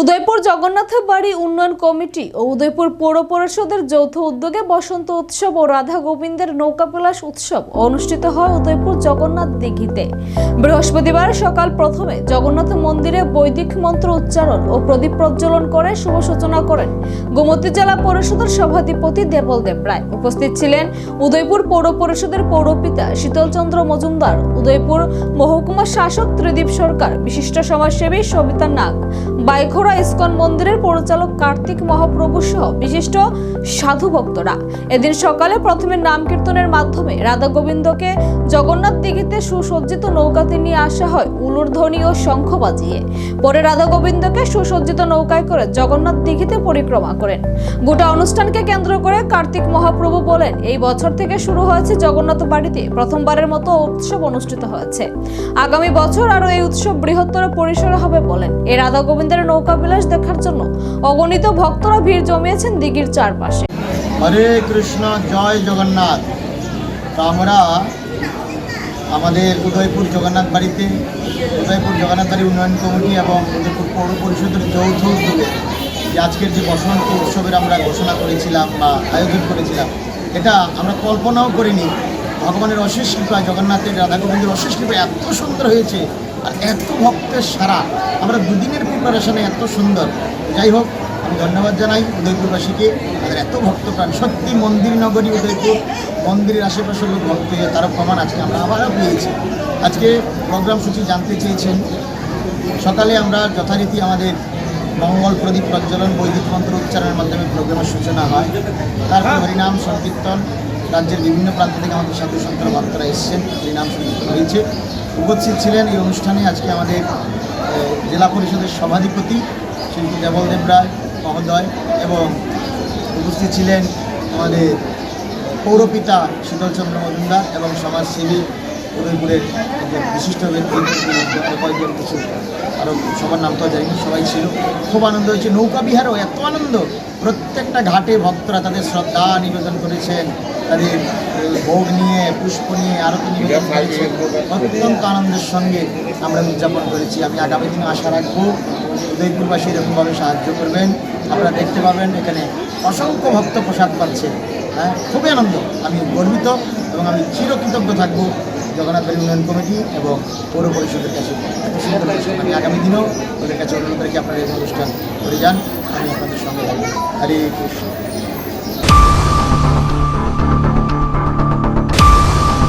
উদয়পুর জগন্নাথ বাড়ি উন্নয়ন কমিটি ও উদয়পুর পৌর পরিষদের যৌথ উদ্যোগে বসন্ত উৎসব ও রাধা গোবিন্দের নৌকাবিলাস উৎসব অনুষ্ঠিত হয় উদয়পুর জগন্নাথ দিঘিতে। বৃহস্পতিবার সকাল প্রথমে জগন্নাথ মন্দিরে বৈদিক মন্ত্র উচ্চারণ ও প্রদীপ প্রজ্বলন করে শুভ সূচনা করেন গোমতী জেলা পরিষদের সভাধিপতি দেবল দেব রায়। উপস্থিত ছিলেন উদয়পুর পৌর পরিষদের পৌরপিতা শীতলচন্দ্র মজুমদার, উদয়পুর মহকুমা শাসক ত্রিদীপ সরকার, বিশিষ্ট সমাজসেবী সবিতা নাগ বাইখোড়া ইস্কন মন্দিরের পরিচালক কার্তিক মহাপ্রভু সহ বিশিষ্ট সাধু ভক্তরা। এদিন সকালে প্রথমে নাম কীর্তনের মাধ্যমে রাধা গোবিন্দকে জগন্নাথ দিঘিতে সুসজ্জিত নৌকাতে নিয়ে আসা হয় উলুর ধ্বনি ও শঙ্খ বাজিয়ে। পরে রাধা গোবিন্দকে সুসজ্জিত নৌকায় করে জগন্নাথ দিঘিতে পরিক্রমা করেন। গোটা অনুষ্ঠানকে কেন্দ্র করে কার্তিক মহাপ্রভু বলেন, এই বছর থেকে শুরু হয়েছে জগন্নাথ বাড়িতে প্রথমবারের মতো উৎসব অনুষ্ঠিত হয়েছে। আগামী বছর আরও এই উৎসব বৃহত্তর পরিসরে হবে বলেন। এই রাধা গোবিন্দের নৌকা বিলাস দেখার জন্য অগণিত ভক্তরা ভিড় জমিয়েছেন দিঘির চারপাশে। হরে কৃষ্ণ, জয় জগন্নাথ। আমরা আমাদের উদয়পুর জগন্নাথ বাড়িতে, উদয়পুর জগন্নাথ বাড়ি উন্নয়ন কমিটি এবং উদয়পুর পৌর পরিষদের যৌথ উদ্যোগে যে আজকের যে বসন্ত উৎসবের আমরা ঘোষণা করেছিলাম বা আয়োজন করেছিলাম, এটা আমরা কল্পনাও করিনি। ভগবানের অশেষ কৃপা জগন্নাথের রাধা গোবিন্দের অশেষ কৃপা এত সুন্দর হয়েছে। এত ভক্তের সারা। আমরা দুদিনের প্রিপারেশনে এত সুন্দর। যাই হোক, আমি ধন্যবাদ জানাই উদয়পুরবাসীকে। তাদের এত ভক্ত প্রাণ সত্যি মন্দির নগরী উদয়পুর, মন্দিরের আশেপাশে লোক ভক্ত হয়ে তারও প্রমাণ আজকে আমরা আবারও পেয়েছি। আজকে প্রোগ্রাম সূচি জানতে চেয়েছেন। সকালে আমরা যথারীতি আমাদের মঙ্গল প্রদীপ প্রজ্বলন বৈদিক মন্ত্র উচ্চারণের মাধ্যমে প্রোগ্রামের সূচনা হয়। তারপর হরিনাম, সংকীর্তন রাজ্যের বিভিন্ন প্রান্ত থেকে আমাদের সাধু সন্তর ভক্তরা এসেছেন। নাম সংযুক্ত হয়েছে। উপস্থিত ছিলেন এই অনুষ্ঠানে আজকে আমাদের জেলা পরিষদের সভাধিপতি শিল্পী দেবল দেব রায় মহোদয় এবং উপস্থিত ছিলেন আমাদের পৌরপিতা শীতলচন্দ্র মজুমদার এবং সমাজসেবী উদয়পুরের একজন বিশিষ্ট ব্যক্তি কয়েকজন কিছু আরও সবার নাম তো জানি সবাই ছিল। খুব আনন্দ হয়েছে। নৌকা বিহারও এত আনন্দ। প্রত্যেকটা ঘাটে ভক্তরা তাদের শ্রদ্ধা নিবেদন করেছেন। তাদের ভোগ নিয়ে পুষ্প নিয়ে আরতি নিবেদন করেছেন। অত্যন্ত আনন্দের সঙ্গে আমরা উদযাপন করেছি। আমি আগামী দিনে আশা রাখব উদয়পুরবাসী এরকমভাবে সাহায্য করবেন। আপনারা দেখতে পাবেন এখানে অসংখ্য ভক্ত প্রসাদ পাচ্ছেন হ্যাঁ খুবই আনন্দ। আমি গর্বিত এবং আমি চিরকৃতজ্ঞ থাকব। জগন্নাথ বাড়ি উন্নয়ন কমিটি এবং পৌর পরিষদের কাছে আমি আগামী দিনেও ওদের কাছে অনুরোধ রেখে আপনারা এই অনুষ্ঠান করে যান। আমি আপনাদের সঙ্গে থাকব হরে কৃষ্ণ।